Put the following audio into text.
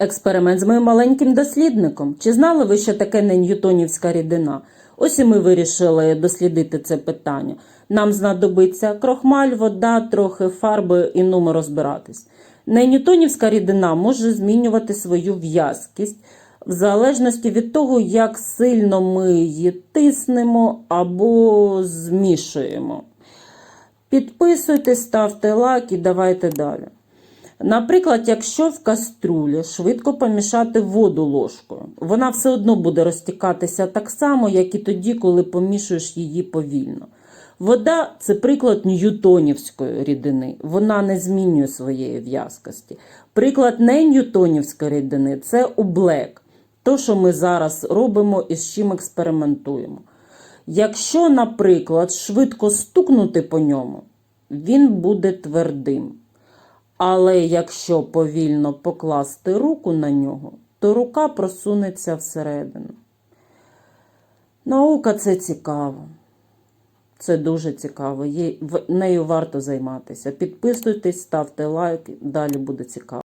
Експеримент з моїм маленьким дослідником. Чи знали ви, що таке не ньютонівська рідина? Ось і ми вирішили дослідити це питання. Нам знадобиться крохмаль, вода, трохи фарби і нумо розбиратись. Неньютонівська рідина може змінювати свою в'язкість в залежності від того, як сильно ми її тиснемо або змішуємо. Підписуйтесь, ставте лайк і давайте далі. Наприклад, якщо в каструлі швидко помішати воду ложкою, вона все одно буде розтікатися так само, як і тоді, коли помішуєш її повільно. Вода це приклад ньютонівської рідини, вона не змінює своєї в'язкості. Приклад не ньютонівської рідини це облек, то, що ми зараз робимо і з чим експериментуємо. Якщо, наприклад, швидко стукнути по ньому, він буде твердим. Але якщо повільно покласти руку на нього, то рука просунеться всередину. Наука це цікаво. Це дуже цікаво. Нею варто займатися. Підписуйтесь, ставте лайк, далі буде цікаво.